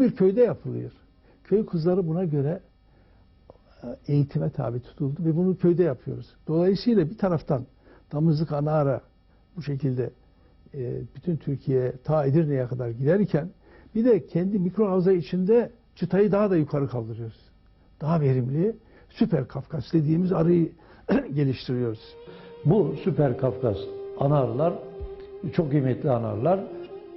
Bir köyde yapılıyor. Köy kızları buna göre e, eğitime tabi tutuldu ve bunu köyde yapıyoruz. Dolayısıyla bir taraftan damızlık ana ara bu şekilde e, bütün Türkiye ta Edirne'ye kadar giderken bir de kendi mikro havza içinde çıtayı daha da yukarı kaldırıyoruz. Daha verimli süper Kafkas dediğimiz arıyı geliştiriyoruz. Bu süper Kafkas ana arılar çok kıymetli ana arılar.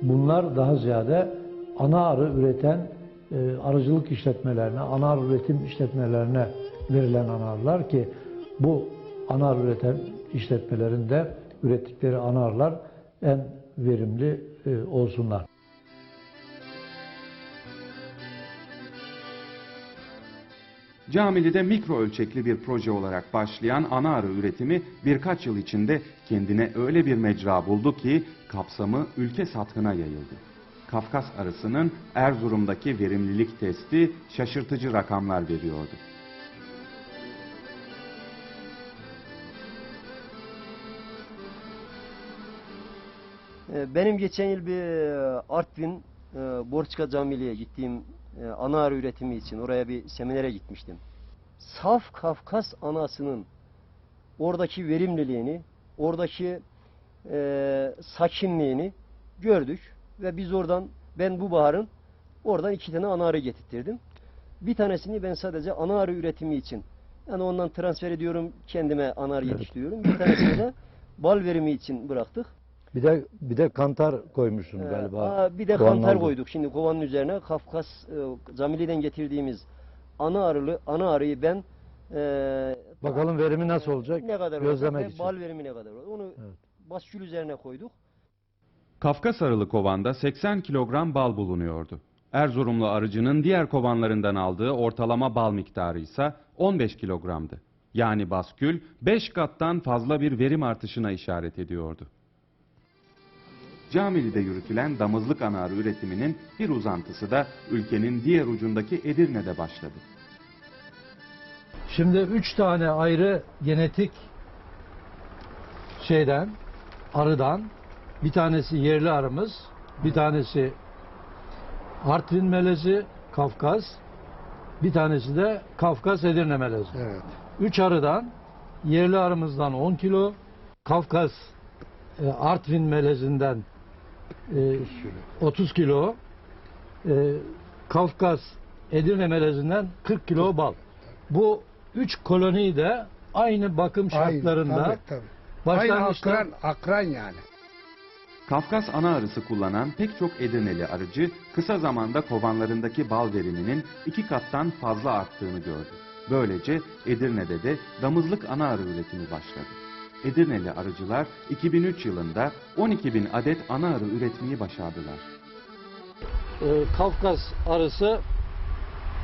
Bunlar daha ziyade ana arı üreten e, arıcılık işletmelerine, ana arı üretim işletmelerine verilen ana arılar ki bu ana arı üreten işletmelerinde ürettikleri ana arılar en verimli e, olsunlar. Camili'de mikro ölçekli bir proje olarak başlayan ana arı üretimi birkaç yıl içinde kendine öyle bir mecra buldu ki kapsamı ülke sathına yayıldı. Kafkas arısının Erzurum'daki verimlilik testi şaşırtıcı rakamlar veriyordu. Ee, Benim geçen yıl bir e, Artvin e, Borçka Camili'ye gittiğim e, ana arı üretimi için oraya bir seminere gitmiştim. Saf Kafkas anasının oradaki verimliliğini, oradaki e, sakinliğini gördük ve biz oradan ben bu baharın oradan iki tane ana arı getirttirdim. Bir tanesini ben sadece ana arı üretimi için yani ondan transfer ediyorum kendime ana arı Evet. yetiştiriyorum. Bir tanesini de bal verimi için bıraktık. Bir de bir de kantar koymuşsun Ee, galiba. aa, bir de Kovanın kantar koyduk. Şimdi kovanın üzerine Kafkas e, Camili'den getirdiğimiz ana arılı ana arıyı ben e, Bakalım verimi nasıl olacak? ne kadar Gözlemek olacak için. bal verimi ne kadar olur. Onu Evet. baskül üzerine koyduk. Kafkas arılı kovanda 80 kilogram bal bulunuyordu. Erzurumlu arıcının diğer kovanlarından aldığı ortalama bal miktarı ise 15 kilogramdı. Yani baskül 5 kattan fazla bir verim artışına işaret ediyordu. Camili'de yürütülen damızlık ana arı üretiminin bir uzantısı da ülkenin diğer ucundaki Edirne'de başladı. Şimdi üç tane ayrı genetik şeyden, arıdan, bir tanesi yerli arımız, bir tanesi Artvin melezi, Kafkas, bir tanesi de Kafkas Edirne melezi. Evet. Üç arıdan, yerli arımızdan 10 kilo, Kafkas e, Artvin melezinden e, 30 kilo, e, Kafkas Edirne melezinden 40 kilo bal. Bu üç koloniyi de aynı bakım şartlarında Tabii, tabii. Aynı akran, akran yani. Kafkas ana arısı kullanan pek çok Edirneli arıcı kısa zamanda kovanlarındaki bal veriminin iki kattan fazla arttığını gördü. Böylece Edirne'de de damızlık ana arı üretimi başladı. Edirneli arıcılar 2003 yılında 12 bin adet ana arı üretmeyi başardılar. e, Kafkas arısı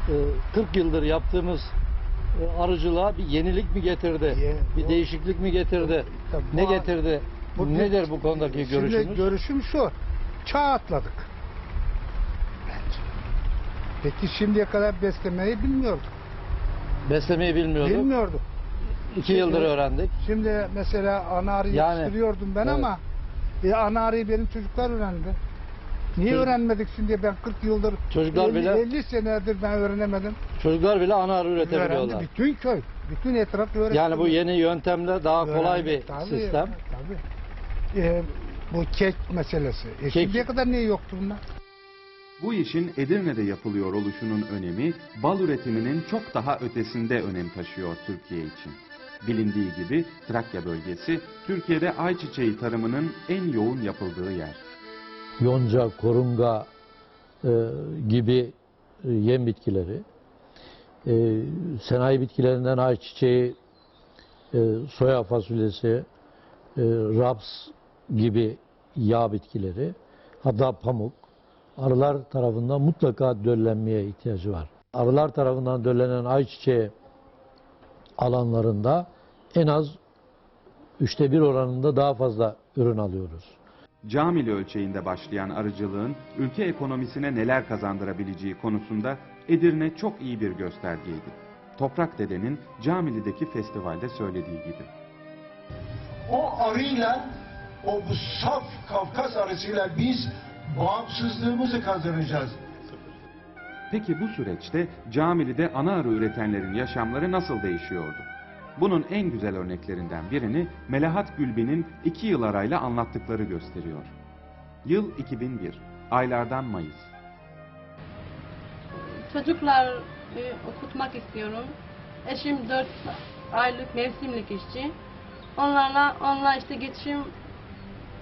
e, 40 yıldır yaptığımız e, arıcılığa bir yenilik mi getirdi? Ye- bir o- değişiklik mi getirdi? Tabii ne getirdi? Bu Nedir bu konudaki görüşünüz? Şimdi görüşüm şu. Çağ atladık. Bence. Peki şimdiye kadar beslemeyi bilmiyorduk. Beslemeyi bilmiyorduk. Bilmiyorduk. İki yıldır öğrendik. Şimdi mesela ana arı Yani, yetiştiriyordum ben evet. ama e, ana arıyı benim çocuklar öğrendi. Niye Çocuk- öğrenmedik şimdi ben 40 yıldır Çocuklar 50, bile 50 senedir ben öğrenemedim. çocuklar bile ana arı Öğrendi üretebiliyorlar. bütün köy, bütün etraf öğrendi. Yani bu yeni yöntemle daha kolay bir Tabii, sistem. Tabii. E, bu kek meselesi. E, Kek- Şimdiye kadar niye yoktu bunlar? Bu işin Edirne'de yapılıyor oluşunun önemi bal üretiminin çok daha ötesinde önem taşıyor Türkiye için. Bilindiği gibi Trakya bölgesi Türkiye'de ayçiçeği tarımının en yoğun yapıldığı yer. Yonca, korunga e, gibi e, yem bitkileri, e, sanayi bitkilerinden ayçiçeği, e, soya fasulyesi, e, raps gibi yağ bitkileri, hatta pamuk, arılar tarafından mutlaka döllenmeye ihtiyacı var. Arılar tarafından döllenen ayçiçeği alanlarında en az üçte bir oranında daha fazla ürün alıyoruz. Camili ölçeğinde başlayan arıcılığın ülke ekonomisine neler kazandırabileceği konusunda Edirne çok iyi bir göstergeydi. Toprak Dede'nin Camili'deki festivalde söylediği gibi. O arıyla, o bu saf Kafkas arısıyla biz bağımsızlığımızı kazanacağız. Peki bu süreçte Camili'de ana arı üretenlerin yaşamları nasıl değişiyordu? Bunun en güzel örneklerinden birini Melahat Gülbin'in iki yıl arayla anlattıkları gösteriyor. Yıl 2001, aylardan Mayıs. Çocuklar e, okutmak istiyorum. Eşim 4 aylık mevsimlik işçi. Onlarla onunla işte geçim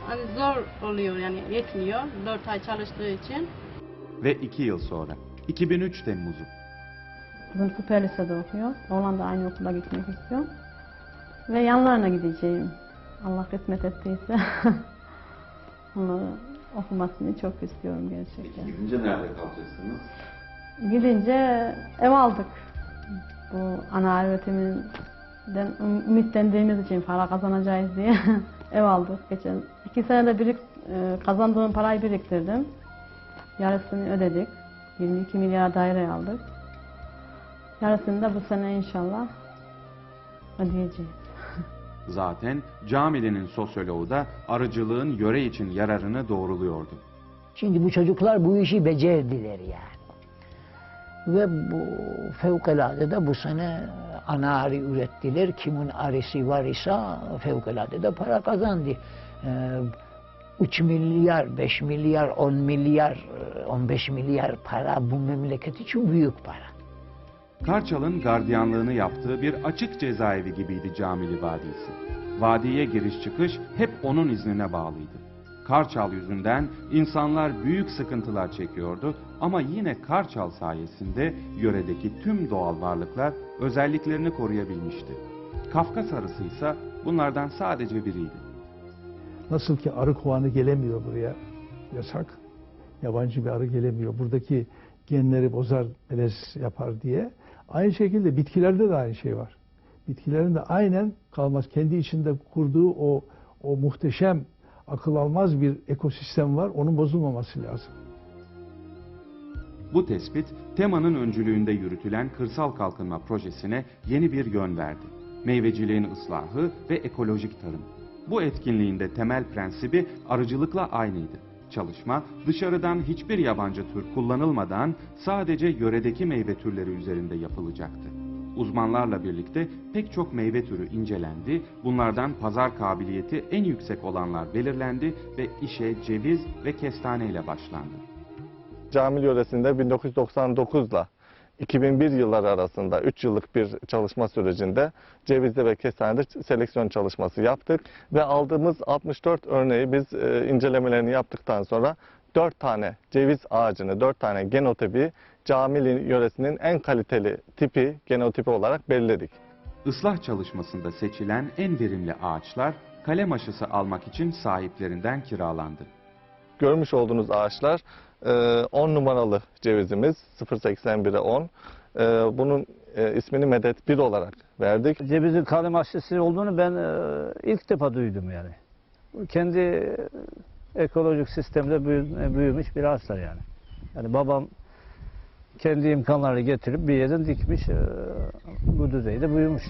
hani zor oluyor yani yetmiyor 4 ay çalıştığı için. Ve iki yıl sonra, 2003 Temmuz'u. Kızım süper lisede okuyor. Oğlan da aynı okula gitmek istiyor. Ve yanlarına gideceğim. Allah kısmet ettiyse. Onları okumasını çok istiyorum gerçekten. Gidince nerede kalacaksınız? Gidince ev aldık. Bu ana öğretiminden ümitlendiğimiz için para kazanacağız diye ev aldık. Geçen iki senede birik, e, kazandığım parayı biriktirdim. Yarısını ödedik. 22 milyar daire aldık. Yarısını da bu sene inşallah ödeyeceğiz. Zaten Camili'nin sosyoloğu da arıcılığın yöre için yararını doğruluyordu. Şimdi bu çocuklar bu işi becerdiler yani. Ve bu fevkalade de bu sene ana ürettiler. Kimin arısı var ise fevkalade de para kazandı. Ee, 3 milyar, 5 milyar, 10 milyar, 15 milyar para bu memleket için büyük para. Karçal'ın gardiyanlığını yaptığı bir açık cezaevi gibiydi Camili Vadisi. Vadiye giriş çıkış hep onun iznine bağlıydı. Karçal yüzünden insanlar büyük sıkıntılar çekiyordu ama yine Karçal sayesinde yöredeki tüm doğal varlıklar özelliklerini koruyabilmişti. Kafkas arısı ise bunlardan sadece biriydi. Nasıl ki arı kovanı gelemiyor buraya, yasak. Yabancı bir arı gelemiyor. Buradaki genleri bozar, melez yapar diye. Aynı şekilde bitkilerde de aynı şey var. Bitkilerin de aynen kalmaz. Kendi içinde kurduğu o, o muhteşem, akıl almaz bir ekosistem var. Onun bozulmaması lazım. Bu tespit TEMA'nın öncülüğünde yürütülen kırsal kalkınma projesine yeni bir yön verdi. Meyveciliğin ıslahı ve ekolojik tarım. Bu etkinliğin de temel prensibi arıcılıkla aynıydı. Çalışma dışarıdan hiçbir yabancı tür kullanılmadan sadece yöredeki meyve türleri üzerinde yapılacaktı. Uzmanlarla birlikte pek çok meyve türü incelendi, bunlardan pazar kabiliyeti en yüksek olanlar belirlendi ve işe ceviz ve kestane ile başlandı. Camil yöresinde 1999 ile 2001 yılları arasında 3 yıllık bir çalışma sürecinde cevizde ve kestanede seleksiyon çalışması yaptık ve aldığımız 64 örneği biz e, incelemelerini yaptıktan sonra 4 tane ceviz ağacını, 4 tane genotipi Camil yöresinin en kaliteli tipi, genotipi olarak belirledik. Islah çalışmasında seçilen en verimli ağaçlar kalem aşısı almak için sahiplerinden kiralandı. Görmüş olduğunuz ağaçlar e, 10 numaralı cevizimiz 0.81'e 10. E, Bunun e, ismini Medet 1 olarak verdik. Cevizin kalem aşısı olduğunu ben e, ilk defa duydum yani. Kendi e, ekolojik sistemde büyü- e, büyümüş bir ağaçlar yani. Yani babam kendi imkanlarını getirip bir yerden dikmiş, e, bu düzeyde büyümüş.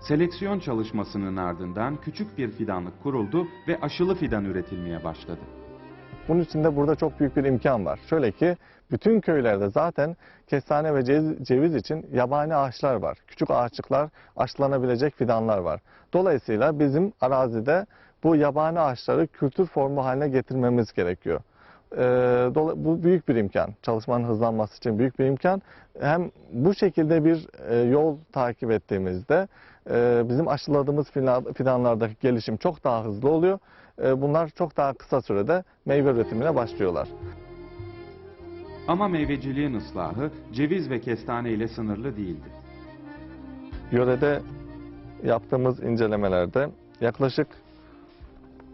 Seleksiyon çalışmasının ardından küçük bir fidanlık kuruldu ve aşılı fidan üretilmeye başladı. Bunun için de burada çok büyük bir imkan var. Şöyle ki bütün köylerde zaten kestane ve ceviz, ceviz için yabani ağaçlar var. Küçük ağaçlıklar, aşılanabilecek fidanlar var. Dolayısıyla bizim arazide bu yabani ağaçları kültür formu haline getirmemiz gerekiyor. Ee, bu büyük bir imkan. Çalışmanın hızlanması için büyük bir imkan. Hem bu şekilde bir e, yol takip ettiğimizde e, bizim aşıladığımız fidan- fidanlardaki gelişim çok daha hızlı oluyor. E, bunlar çok daha kısa sürede meyve üretimine başlıyorlar. Ama meyveciliğin ıslahı ceviz ve kestane ile sınırlı değildi. Yörede yaptığımız incelemelerde yaklaşık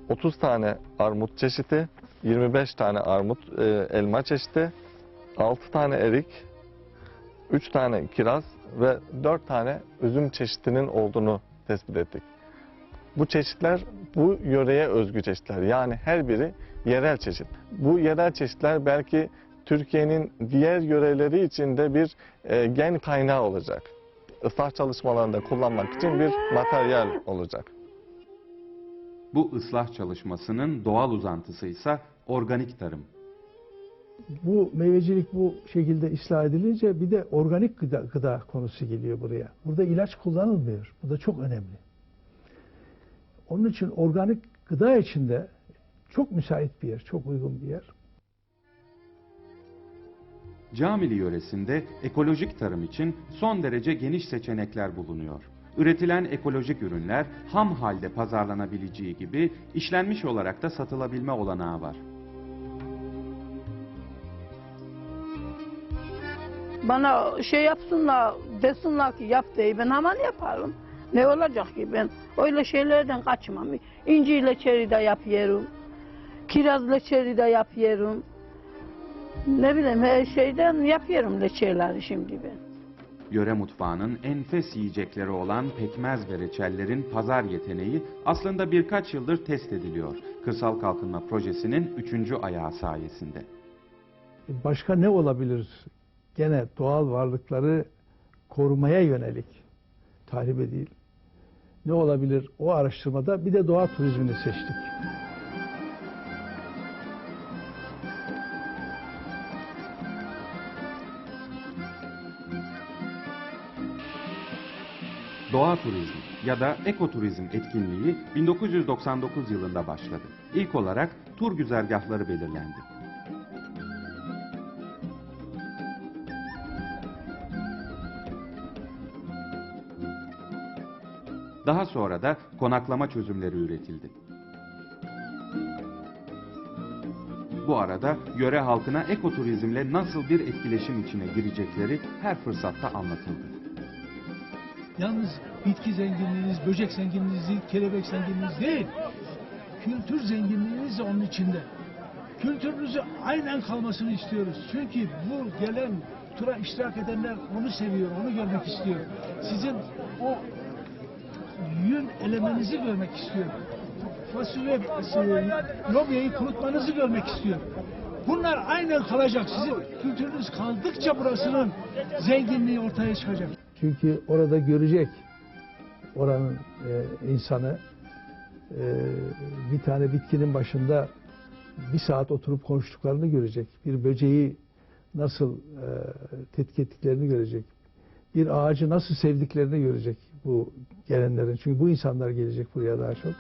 30 tane armut çeşidi, 25 tane armut e, elma çeşidi, 6 tane erik, 3 tane kiraz ve 4 tane üzüm çeşidinin olduğunu tespit ettik. Bu çeşitler bu yöreye özgü çeşitler. Yani her biri yerel çeşit. Bu yerel çeşitler belki Türkiye'nin diğer yöreleri için de bir e, gen kaynağı olacak. Islah çalışmalarında kullanmak için bir materyal olacak. Bu ıslah çalışmasının doğal uzantısı ise organik tarım. bu meyvecilik bu şekilde ıslah edilince bir de organik gıda, gıda konusu geliyor buraya. Burada ilaç kullanılmıyor. Bu da çok önemli. Onun için organik gıda içinde çok müsait bir yer, çok uygun bir yer. Camili yöresinde ekolojik tarım için son derece geniş seçenekler bulunuyor. Üretilen ekolojik ürünler ham halde pazarlanabileceği gibi işlenmiş olarak da satılabilme olanağı var. Bana şey yapsınlar, desinler ki yap diye ben hemen yaparım. Ne olacak ki ben öyle şeylerden kaçmam. İnci leçeri de yapıyorum. Kiraz leçeri de yapıyorum. Ne bileyim her şeyden yapıyorum leçeleri şimdi ben. Yöre mutfağının enfes yiyecekleri olan pekmez ve reçellerin pazar yeteneği aslında birkaç yıldır test ediliyor. Kırsal Kalkınma Projesi'nin üçüncü ayağı sayesinde. Başka ne olabilir? Gene doğal varlıkları korumaya yönelik tahribe değil. Ne olabilir? O araştırmada bir de doğa turizmini seçtik. Doğa turizmi ya da ekoturizm etkinliği 1999 yılında başladı. İlk olarak tur güzergahları belirlendi. Daha sonra da konaklama çözümleri üretildi. Bu arada yöre halkına ekoturizmle nasıl bir etkileşim içine girecekleri her fırsatta anlatıldı. Yalnız bitki zenginliğiniz, böcek zenginliğiniz, kelebek zenginliğiniz değil. Kültür zenginliğiniz de onun içinde. Kültürünüzü aynen kalmasını istiyoruz. Çünkü bu gelen tura iştirak edenler onu seviyor, onu görmek istiyor. Sizin o yün elemenizi görmek istiyor. Fasulye, e, lobyayı kurutmanızı görmek istiyor. Bunlar aynen kalacak. Sizin kültürünüz kaldıkça burasının zenginliği ortaya çıkacak. Çünkü orada görecek oranın e, insanı e, bir tane bitkinin başında bir saat oturup konuştuklarını görecek. Bir böceği nasıl e, tetkik ettiklerini görecek. Bir ağacı nasıl sevdiklerini görecek bu gelenlerin. Çünkü bu insanlar gelecek buraya daha çok.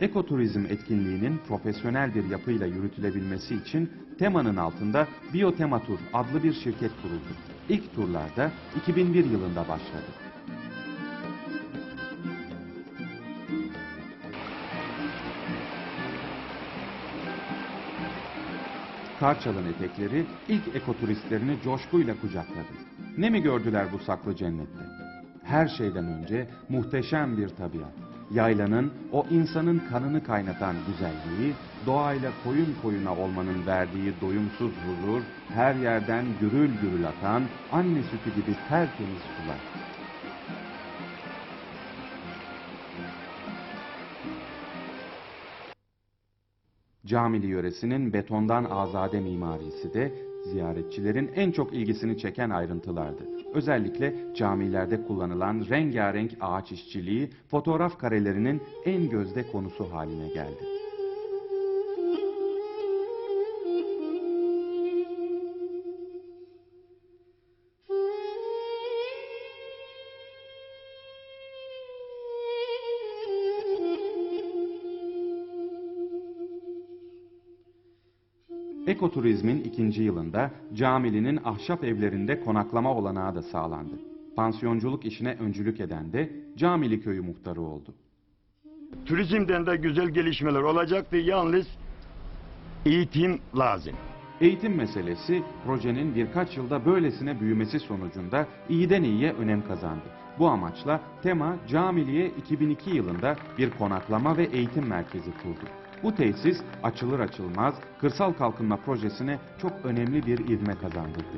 Ekoturizm etkinliğinin profesyonel bir yapıyla yürütülebilmesi için temanın altında Biotematur adlı bir şirket kuruldu. İlk turlarda 2001 yılında başladı. Karçal'ın etekleri ilk ekoturistlerini coşkuyla kucakladı. Ne mi gördüler bu saklı cennette? Her şeyden önce muhteşem bir tabiat. Yaylanın o insanın kanını kaynatan güzelliği, doğayla koyun koyuna olmanın verdiği doyumsuz huzur, her yerden gürül gürül atan anne sütü gibi tertemiz sular. Camili yöresinin betondan azade mimarisi de ziyaretçilerin en çok ilgisini çeken ayrıntılardı. Özellikle camilerde kullanılan rengarenk ağaç işçiliği fotoğraf karelerinin en gözde konusu haline geldi. Ekoturizmin ikinci yılında Camili'nin ahşap evlerinde konaklama olanağı da sağlandı. Pansiyonculuk işine öncülük eden de Camili köyü muhtarı oldu. Turizmden de güzel gelişmeler olacaktı. Yalnız eğitim lazım. Eğitim meselesi projenin birkaç yılda böylesine büyümesi sonucunda iyiden iyiye önem kazandı. Bu amaçla Tema Camili'ye 2002 yılında bir konaklama ve eğitim merkezi kurdu. Bu tesis açılır açılmaz kırsal kalkınma projesine çok önemli bir ivme kazandırdı.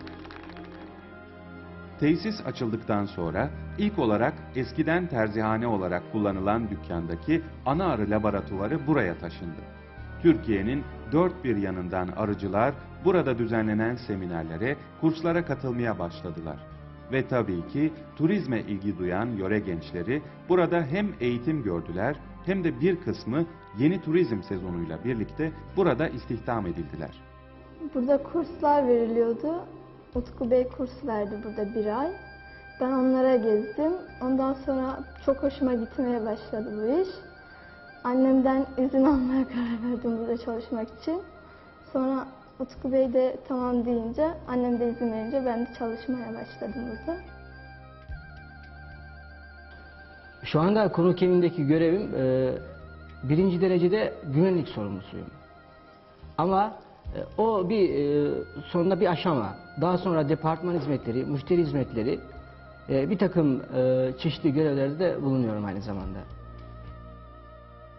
Tesis açıldıktan sonra ilk olarak eskiden terzihane olarak kullanılan dükkandaki ana arı laboratuvarı buraya taşındı. Türkiye'nin dört bir yanından arıcılar burada düzenlenen seminerlere, kurslara katılmaya başladılar. Ve tabii ki turizme ilgi duyan yöre gençleri burada hem eğitim gördüler hem de bir kısmı yeni turizm sezonuyla birlikte burada istihdam edildiler. Burada kurslar veriliyordu. Utku Bey kurs verdi burada bir ay. Ben onlara gezdim. Ondan sonra çok hoşuma gitmeye başladı bu iş. Annemden izin almaya karar verdim burada çalışmak için. Sonra Utku Bey de tamam deyince, annem de izin verince ben de çalışmaya başladım burada. Şu anda konuk evindeki görevim e, birinci derecede güvenlik sorumlusuyum. Ama e, o bir e, sonunda bir aşama. Daha sonra departman hizmetleri, müşteri hizmetleri, e, bir takım e, çeşitli görevlerde de bulunuyorum aynı zamanda.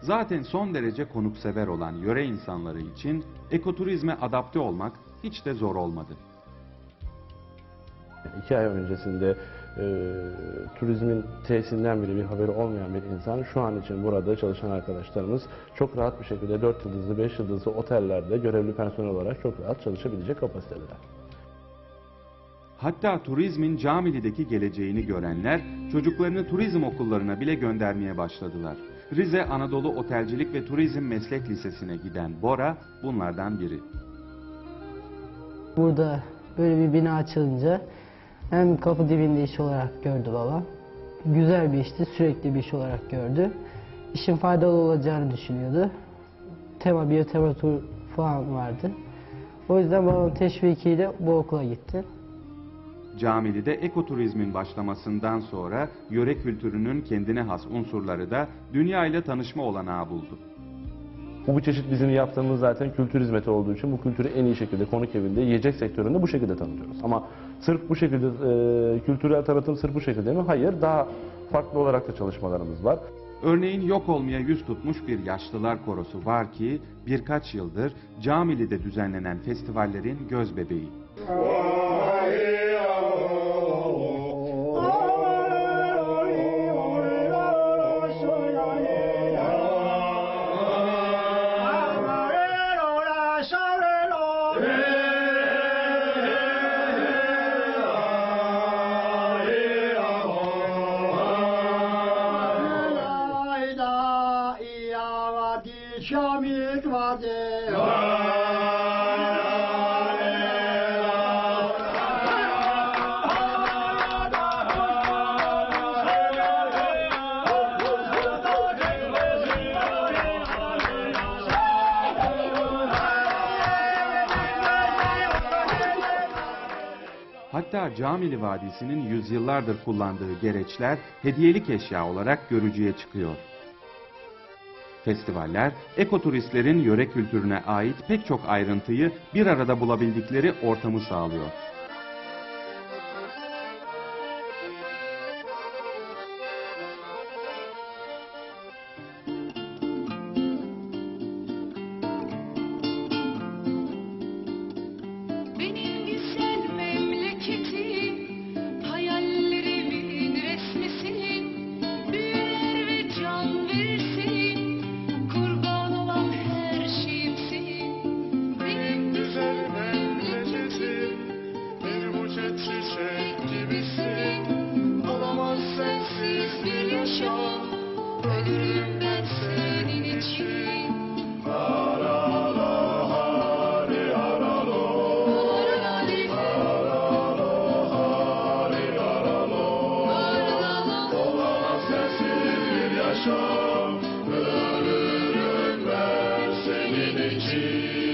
Zaten son derece konuksever olan yöre insanları için ekoturizme adapte olmak hiç de zor olmadı. İki ay öncesinde turizmin tesisinden bile bir haberi olmayan bir insan şu an için burada çalışan arkadaşlarımız çok rahat bir şekilde 4 yıldızlı 5 yıldızlı otellerde görevli personel olarak çok rahat çalışabilecek kapasitedeler. Hatta turizmin Camili'deki geleceğini görenler çocuklarını turizm okullarına bile göndermeye başladılar. Rize Anadolu Otelcilik ve Turizm Meslek Lisesi'ne giden Bora bunlardan biri. Burada böyle bir bina açılınca hem kapı dibinde iş olarak gördü babam. Güzel bir işti, sürekli bir iş olarak gördü. İşin faydalı olacağını düşünüyordu. Tema, biyotema tur falan vardı. O yüzden babam teşvikiyle bu okula gitti. Camili'de ekoturizmin başlamasından sonra yöre kültürünün kendine has unsurları da dünya ile tanışma olanağı buldu. Bu, bu çeşit bizim yaptığımız zaten kültür hizmeti olduğu için bu kültürü en iyi şekilde konuk evinde, yiyecek sektöründe bu şekilde tanıtıyoruz. Ama sırf bu şekilde e, kültürel tanıtım sırf bu şekilde mi? Hayır, daha farklı olarak da çalışmalarımız var. Örneğin yok olmaya yüz tutmuş bir yaşlılar korosu var ki birkaç yıldır Camili'de düzenlenen festivallerin göz bebeği. Hatta Camili Vadisi'nin yüzyıllardır kullandığı gereçler hediyelik eşya olarak görücüye çıkıyor. Festivaller, ekoturistlerin yöre kültürüne ait pek çok ayrıntıyı bir arada bulabildikleri ortamı sağlıyor. Benim